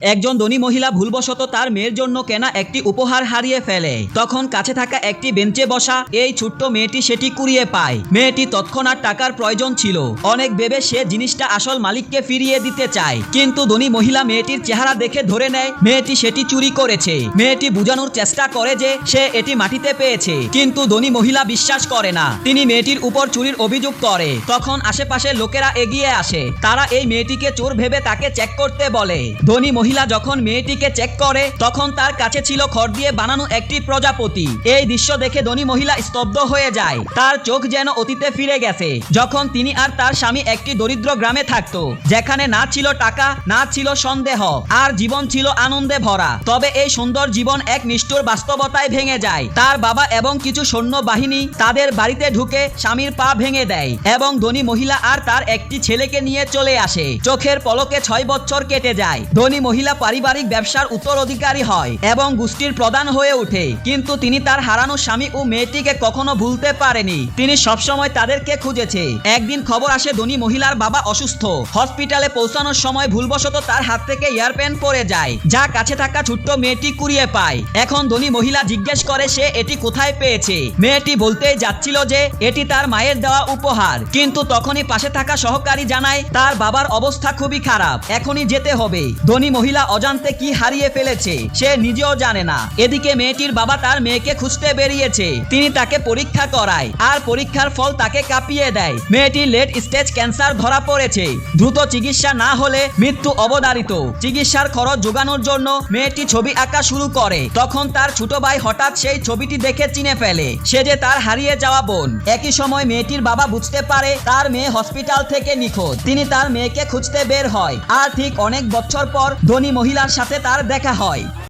একজন ধনী মহিলা ভুলবশত তার মেয়ের জন্য কেনা একটি উপহার হারিয়ে ফেলে। তখন কাছে থাকা একটি বেঞ্চে বসা এই ছোট্ট মেয়েটি সেটি কুড়িয়ে পায়। মেয়েটি তৎক্ষণাৎ টাকার প্রয়োজন ছিল। অনেক ভেবে সে জিনিসটা আসল মালিককে ফিরিয়ে দিতে চায়। কিন্তু ধনী মহিলা মেয়েটির চেহারা দেখে ধরে নেয়, মেয়েটি সেটি চুরি করেছে। মেয়েটি বোঝানোর চেষ্টা করে যে সে এটি মাটিতে পেয়েছে। কিন্তু ধনী মহিলা বিশ্বাস করে না। তিনি মেয়েটির উপর চুরির অভিযোগ করে। তখন আশেপাশের লোকেরা এগিয়ে আসে। তারা এই মেয়েটিকে চোর ভেবে তাকে চেক করতে বলে। ধনী মহিলা যখন মেয়েটিকে চেক করে, তখন তার কাছে ছিল খড় দিয়ে বানানো একটি প্রজাপতি। এই দৃশ্য দেখে ধনী মহিলা স্তব্ধ হয়ে যায়। তার চোখ যেন অতীতে ফিরে গেছে। যখন তিনি আর তার স্বামী একটি দরিদ্র গ্রামে থাকতো, যেখানে না ছিল টাকা, না ছিল সন্দেহ, আর জীবন ছিল আনন্দে ভরা। তবে এই সুন্দর জীবন এক নিষ্ঠুর বাস্তবতায় ভেঙে যায়। তার বাবা এবং কিছু সৈন্য বাহিনী তাদের বাড়িতে ঢুকে স্বামীর পা ভেঙে দেয় এবং ধনী মহিলা আর তার একটি ছেলেকে নিয়ে চলে আসে। চোখের পলকে ছয় বছর কেটে যায়। ধনী মহিলা পারিবারিক ব্যবসার উত্তরাধিকারী হয় এবং গোষ্ঠীর প্রধান হয়ে ওঠে। কিন্তু তিনি তার হারানো স্বামী ও মেয়েটিকে কখনো ভুলতে পারেনি। তিনি সবসময় তাদেরকে খুঁজেছে। একদিন খবর আসে, ধনী মহিলার বাবা অসুস্থ। হসপিটালে পৌঁছানোর সময় ভুলবশত তার হাত থেকে এয়ারপেন পড়ে যায়, যা কাছে থাকা ছোট্ট মেয়েটি কুড়িয়ে পায়। এখন ধনী মহিলা জিজ্ঞেস করে, সে এটি কোথায় পেয়েছে? মেয়েটি বলতেই যাচ্ছিল যে, এটি তার মায়ের দেওয়া উপহার। কিন্তু তখনই পাশে থাকা সহকারী জানায়, তার বাবার অবস্থা খুবই খারাপ। এখনই যেতে হবে। ধনী মহিলা অজান্তে কি হারিয়ে ফেলেছে, সে নিজেও জানে না। এদিকে মেয়েটির বাবা তার মেয়েকে খুঁজতে বেরিয়েছে। তিনি তাকে পরীক্ষা করায়, আর পরীক্ষার ফল তাকে কাঁপিয়ে দেয়। মেয়েটির লেট স্টেজ ক্যান্সার ধরা পড়েছে। দ্রুত চিকিৎসা না হলে মৃত্যু অবধারিত। চিকিৎসার খরচ যোগানোর জন্য মেয়েটি ছবি আঁকা শুরু করে। তখন তার ছোট ভাই হঠাৎ সেই ছবিটি দেখে চিনে ফেলে। সে যে তার হারিয়ে যাওয়া বোন। একই সময় মেয়েটির বাবা বুঝতে পারে তার মেয়ে হসপিটাল থেকে নিখোঁজ। তিনি তার মেয়েকে খুঁজতে বের হয়। আর ঠিক অনেক বছর পর ধনী মহিলার সাথে তার দেখা হয়।